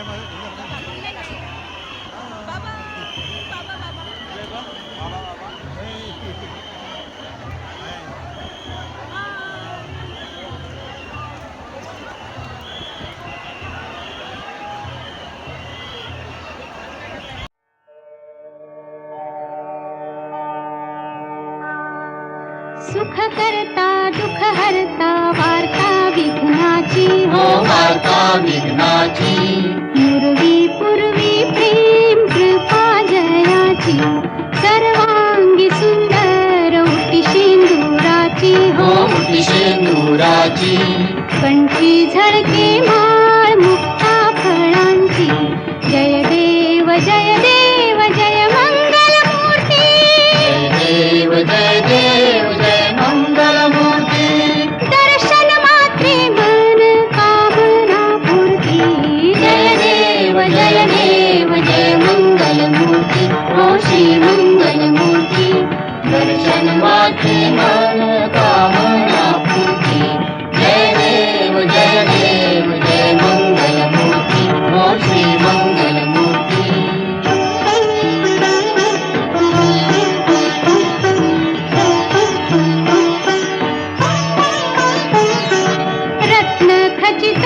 हाँ। सुख करता दुख हरता वार्ता विघ्नाची हो वार्ता विघ्नाची तुझी सर्वांगी सुंदर उटी शेंदुराची हो. हो उटी शेंदुराची कंठी झरके माळ मुक्ता फळांची. जय देव जय देव जय मंगल मूर्ती जय देव जय हो श्री मंगलमूर्ति दर्शन मात्र मन कामना पूर्ति। जय देव जय देव, जय मंगलमूर्ति हो श्री मंगलमूर्ति रत्न खचित